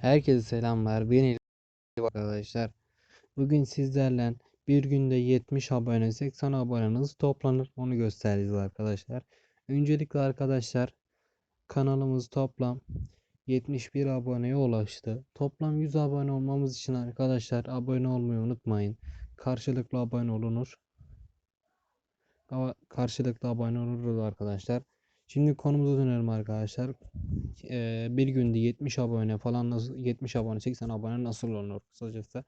Herkese selamlar. Ben arkadaşlar. Bugün sizlerle bir günde 70 abone, 80 abone toplanır onu göstereceğiz arkadaşlar. Öncelikle arkadaşlar kanalımız toplam 71 aboneye ulaştı. Toplam 100 abone olmamız için arkadaşlar abone olmayı unutmayın. Karşılıklı abone olunur. Karşılıklı abone oluruz arkadaşlar. Şimdi konumuza dönelim arkadaşlar. Ee, bir günde 70 abone falan nasıl 70 abone 80 abone nasıl olunur kısacası.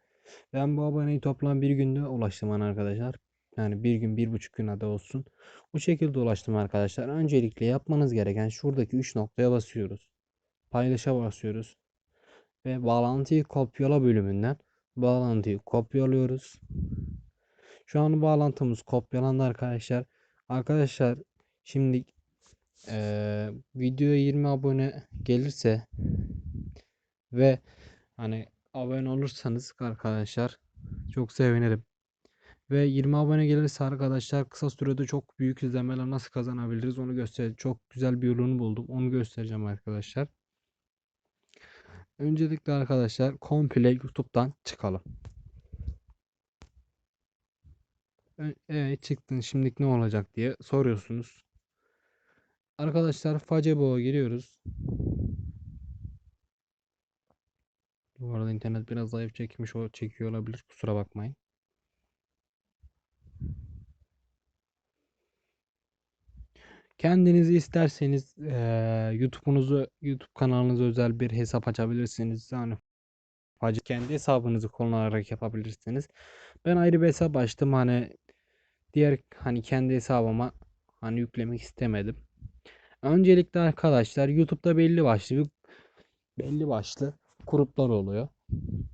Ben bu aboneyi toplam bir günde ulaştım bana arkadaşlar. Yani bir gün bir buçuk gün adı olsun. Bu şekilde ulaştım arkadaşlar. Öncelikle yapmanız gereken şuradaki 3 noktaya basıyoruz. Paylaşa basıyoruz. Ve bağlantıyı kopyala bölümünden bağlantıyı kopyalıyoruz. Şu an bağlantımız kopyalandı arkadaşlar. Arkadaşlar şimdi eee videoya 20 abone gelirse ve hani abone olursanız arkadaşlar çok sevinirim. Ve 20 abone gelirse arkadaşlar kısa sürede çok büyük izlemeler nasıl kazanabiliriz onu göstereceğim. Çok güzel bir ürünü buldum. Onu göstereceğim arkadaşlar. Öncelikle arkadaşlar komple YouTube'dan çıkalım. Evet çıktın şimdilik ne olacak diye soruyorsunuz. Arkadaşlar Facebook'a giriyoruz. Bu arada internet biraz zayıf çekmiş o çekiyor olabilir kusura bakmayın. Kendiniz isterseniz eee YouTube'unuzu YouTube kanalınıza özel bir hesap açabilirsiniz. Yani Facebook kendi hesabınızı kullanarak yapabilirsiniz. Ben ayrı bir hesap açtım hani diğer hani kendi hesabıma hani yüklemek istemedim. Öncelikle arkadaşlar YouTube'da belli başlı bir belli başlı gruplar oluyor.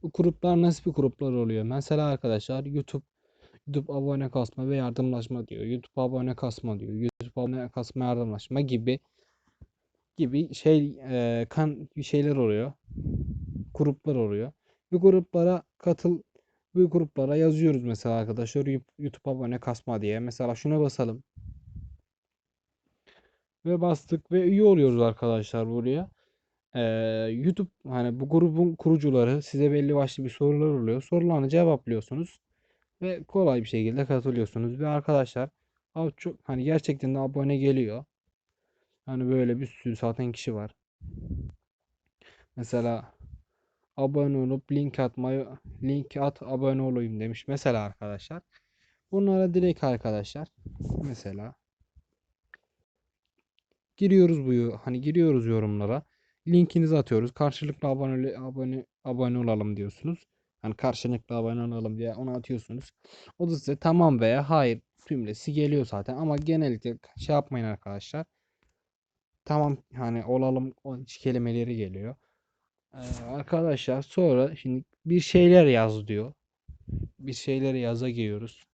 Bu gruplar nasıl bir gruplar oluyor? Mesela arkadaşlar YouTube YouTube abone kasma ve yardımlaşma diyor. YouTube abone kasma diyor. YouTube abone kasma yardımlaşma gibi gibi şey e, kan şeyler oluyor. Gruplar oluyor. Bu gruplara katıl bu gruplara yazıyoruz mesela arkadaşlar YouTube abone kasma diye. Mesela şuna basalım. Ve bastık ve üye oluyoruz arkadaşlar buraya. Ee, YouTube hani bu grubun kurucuları size belli başlı bir sorular oluyor. Sorularını cevaplıyorsunuz ve kolay bir şekilde katılıyorsunuz. Ve arkadaşlar abi çok hani gerçekten de abone geliyor. Hani böyle bir sürü zaten kişi var. Mesela abone olup link atmayı link at abone olayım demiş. Mesela arkadaşlar. Bunlara direkt arkadaşlar mesela giriyoruz bu hani giriyoruz yorumlara. Linkinizi atıyoruz. Karşılıklı abone abone abone olalım diyorsunuz. Hani karşılıklı abone olalım diye onu atıyorsunuz. O da size tamam veya hayır cümlesi geliyor zaten ama genellikle şey yapmayın arkadaşlar. Tamam hani olalım o kelimeleri geliyor. Ee, arkadaşlar sonra şimdi bir şeyler yaz diyor. Bir şeyler yaza giriyoruz.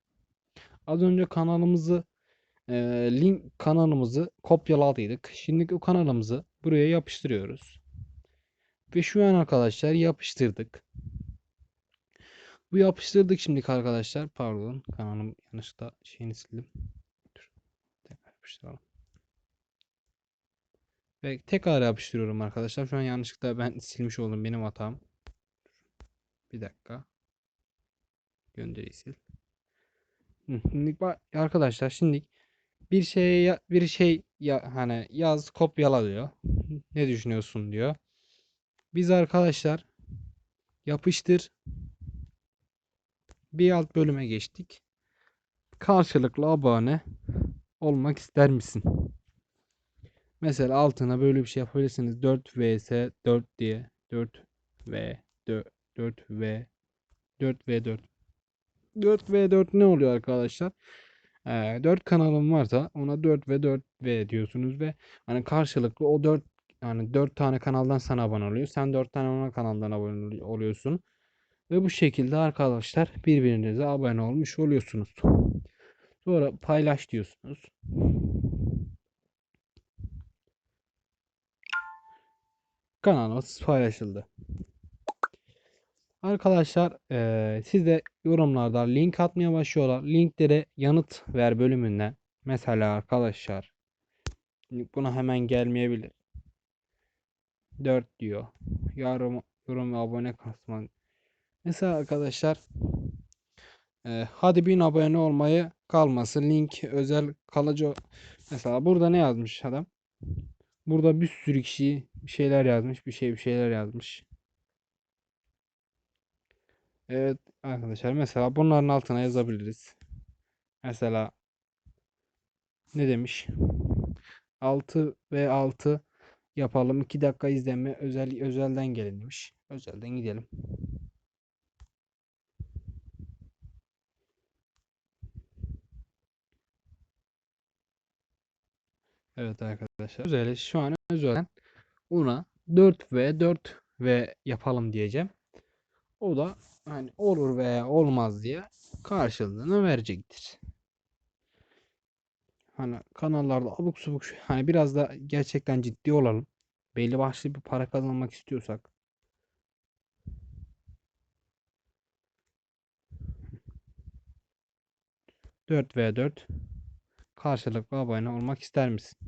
Az önce kanalımızı e, link kanalımızı kopyaladıydık. Şimdi o kanalımızı buraya yapıştırıyoruz. Ve şu an arkadaşlar yapıştırdık. Bu yapıştırdık şimdi arkadaşlar. Pardon kanalım yanlışlıkla şeyini sildim. Dur. Tekrar yapıştıralım. Ve tekrar yapıştırıyorum arkadaşlar. Şu an yanlışlıkla ben silmiş oldum. Benim hatam. Bir dakika. Gönderi sil. Arkadaşlar şimdi bir şeye bir şey ya hani yaz kopyala diyor. Ne düşünüyorsun diyor. Biz arkadaşlar yapıştır bir alt bölüme geçtik. Karşılıklı abone olmak ister misin? Mesela altına böyle bir şey yapabilirsiniz. 4 vs 4 diye 4 v 4 4 v 4 v 4 4 v 4 ne oluyor arkadaşlar? Ee, 4 kanalım varsa ona 4 ve 4 v diyorsunuz ve hani karşılıklı o 4 yani 4 tane kanaldan sana abone oluyor. Sen 4 tane ona kanaldan abone oluyorsun. Ve bu şekilde arkadaşlar birbirinize abone olmuş oluyorsunuz. Sonra paylaş diyorsunuz. Kanalımız paylaşıldı. Arkadaşlar e, siz de yorumlarda link atmaya başlıyorlar. Linklere yanıt ver bölümünden. Mesela arkadaşlar buna hemen gelmeyebilir. 4 diyor. Yorum yorum ve abone kasma. Mesela arkadaşlar e, hadi 1000 abone olmayı kalmasın. Link özel kalıcı. Mesela burada ne yazmış adam? Burada bir sürü kişi bir şeyler yazmış. Bir şey bir şeyler yazmış. Evet arkadaşlar mesela bunların altına yazabiliriz. Mesela ne demiş? 6 ve 6 yapalım. 2 dakika izlenme özel özelden gelin demiş. Özelden gidelim. Evet arkadaşlar. Özel şu an özelden ona 4 ve 4 ve yapalım diyeceğim. O da hani olur veya olmaz diye karşılığını verecektir. Hani kanallarda abuk subuk hani biraz da gerçekten ciddi olalım. Belli başlı bir para kazanmak istiyorsak. Dört veya 4 karşılıklı abone olmak ister misin?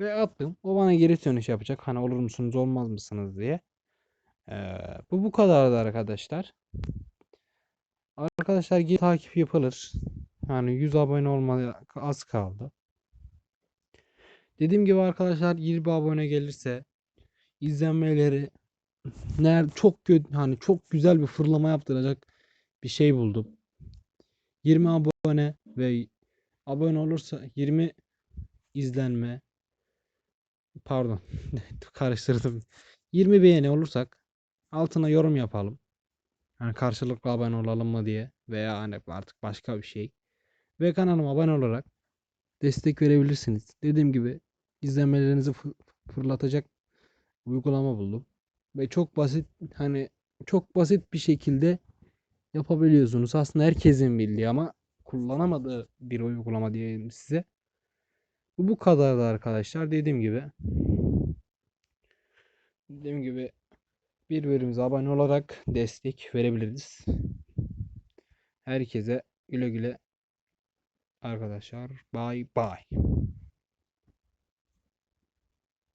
Ve attım. O bana geri dönüş yapacak. Hani olur musunuz olmaz mısınız diye. Ee, bu bu kadardı arkadaşlar. Arkadaşlar geri takip yapılır. Yani 100 abone olmaya az kaldı. Dediğim gibi arkadaşlar 20 abone gelirse izlenmeleri nerede çok kötü hani çok güzel bir fırlama yaptıracak bir şey buldum. 20 abone ve abone olursa 20 izlenme pardon karıştırdım. 20 beğeni olursak altına yorum yapalım. Hani karşılıklı abone olalım mı diye veya hani artık başka bir şey. Ve kanalıma abone olarak destek verebilirsiniz. Dediğim gibi izlenmelerinizi fı- fırlatacak uygulama buldum. Ve çok basit hani çok basit bir şekilde yapabiliyorsunuz. Aslında herkesin bildiği ama kullanamadığı bir uygulama diyeyim size. Bu bu kadardı arkadaşlar. Dediğim gibi dediğim gibi birbirimize abone olarak destek verebiliriz. Herkese güle güle arkadaşlar. Bye bye.